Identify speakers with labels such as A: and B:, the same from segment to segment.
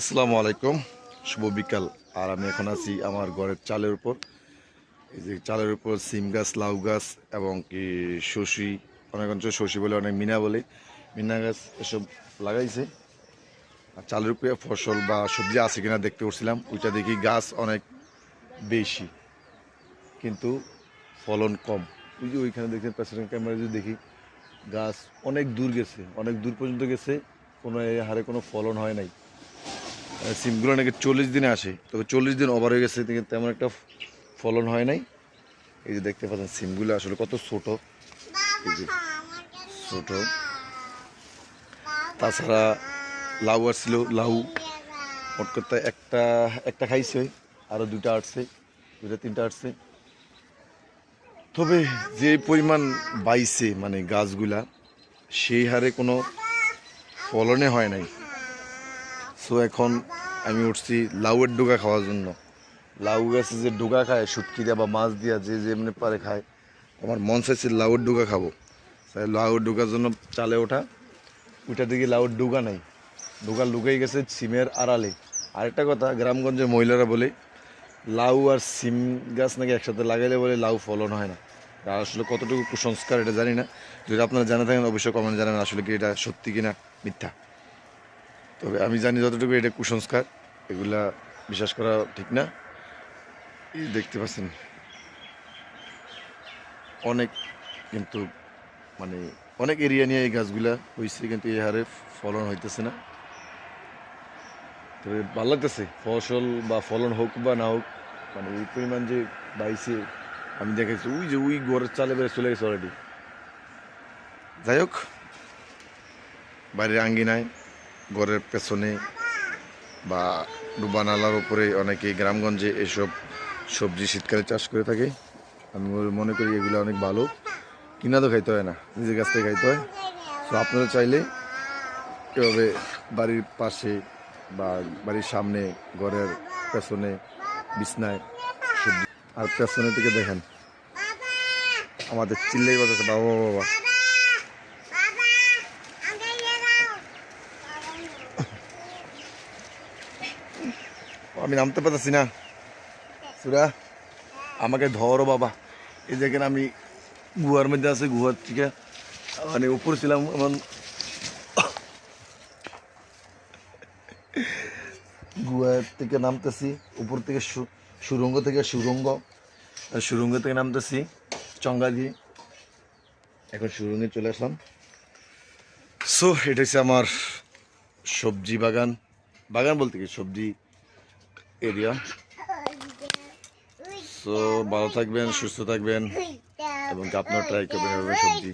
A: আসসালামু আলাইকুম। শুভ বিকাল। আর আমি এখন আছি আমার ঘরের চালের উপর। এই যে চালের উপর সিম গাছ, লাউ গাছ এবং কি শশি, অনেক অঞ্চল শশি বলে, অনেক মিনা বলে, মিনা গাছ এসব লাগাইছে। আর চালের উপরে ফসল বা সবজি আছে কিনা দেখতে উঠছিলাম ওইটা দেখি গাছ অনেক বেশি, কিন্তু ফলন কম। ওই যে ওইখানে দেখছেন প্যাসেঞ্জার ক্যামেরা যদি দেখি, গাছ অনেক দূর গেছে, অনেক দূর পর্যন্ত গেছে, কোনো হারে কোনো ফলন হয় নাই। সিমগুলো নাকি চল্লিশ দিনে আসে। তবে চল্লিশ দিন ওভার হয়ে গেছে কিন্তু তেমন একটা ফলন হয় নাই। এই যে দেখতে পাচ্ছেন, সিমগুলো আসলে কত ছোট। যে ছোট। তাছাড়া লাউ আসছিল, লাউ। মোট করতে একটা একটা খাইছে আরও দুটা আসছে দুটা তিনটা আসছে তবে যে পরিমাণ বাইছে মানে গাছগুলা, সেই হারে কোনো ফলনে হয় নাই। সো এখন আমি উঠছি লাউয়ের ডোকা খাওয়ার জন্য। লাউ গাছে যে ডোকা খায়, শুটকি দিয়া বা মাছ দিয়া, যে যেমনি পারে খায়, আমার মন চাইছে লাউয়ের ডোকা খাব। তাই লাউয়ের ডোকার জন্য চালে ওঠা। ওইটা দিকে লাউয়ের ডোকা নাই। ডোকা লুকাই গেছে সিমের আড়ালে। আরেকটা কথা, গ্রামগঞ্জের মহিলারা বলে, লাউ আর সিম গাছ নাকি একসাথে লাগাইলে বলে লাউ ফলন হয় না। আসলে কতটুকু কুসংস্কার, এটা জানি না। যদি আপনারা জানা থাকেন, অবশ্যই কমেন্ট জানান আসলে কি এটা সত্যি কিনা মিথ্যা। তবে আমি জানি যতটুকু এটা কুসংস্কার, এগুলা বিশ্বাস করা ঠিক না। দেখতে পাচ্ছেন, অনেক কিন্তু মানে অনেক এরিয়া নিয়ে এই গাছগুলা হয়েছে কিন্তু এই হারে ফলন হইতেছে না। তবে ভালো লাগতেছে, ফসল বা ফলন হোক বা না হোক মানে এই পরিমাণ যে বাইছে, আমি দেখেছি ওই যে ওই ঘরের চালে বেড়ে চলে গেছে অলরেডি যাই হোক বাড়ির আঙ্গিনায় ঘরের পেছনে বা ডুবা নালার উপরে অনেকে গ্রামগঞ্জে এসব সবজি শীতকালে চাষ করে থাকে। আমি মনে করি এগুলো অনেক ভালো। কিনা তো খাইতে হয় না, নিজের কাছ থেকে খাইতে হয়। তো আপনারা চাইলে এভাবে বাড়ির পাশে বা বাড়ির সামনে ঘরের পেছনে বিছনায় সবজি আর পেছনে থেকে দেখেন, আমাদের চিল্লাই বাজাচ্ছে, বাবা বাবা বাবা। আমি নামতে পারতেছি না। সুরা, আমাকে ধরো বাবা। এই দেখেন আমি গুহার মধ্যে আছে, গুহার থেকে মানে উপর ছিলাম, এমন। গুহার থেকে নামতেছি, উপর থেকে সুরঙ্গ থেকে সুরঙ্গ সুরঙ্গ থেকে নামতেছি চঙ্গা দিয়ে এখন সুরঙ্গে চলে আসলাম। সো, এটা হচ্ছে আমার সবজি বাগান। বাগান বলতে কি? সবজি এরিয়া। সো ভালো থাকবেন সুস্থ থাকবেন এবং আপনারা ট্রাই করবেন সবজি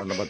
A: ধন্যবাদ।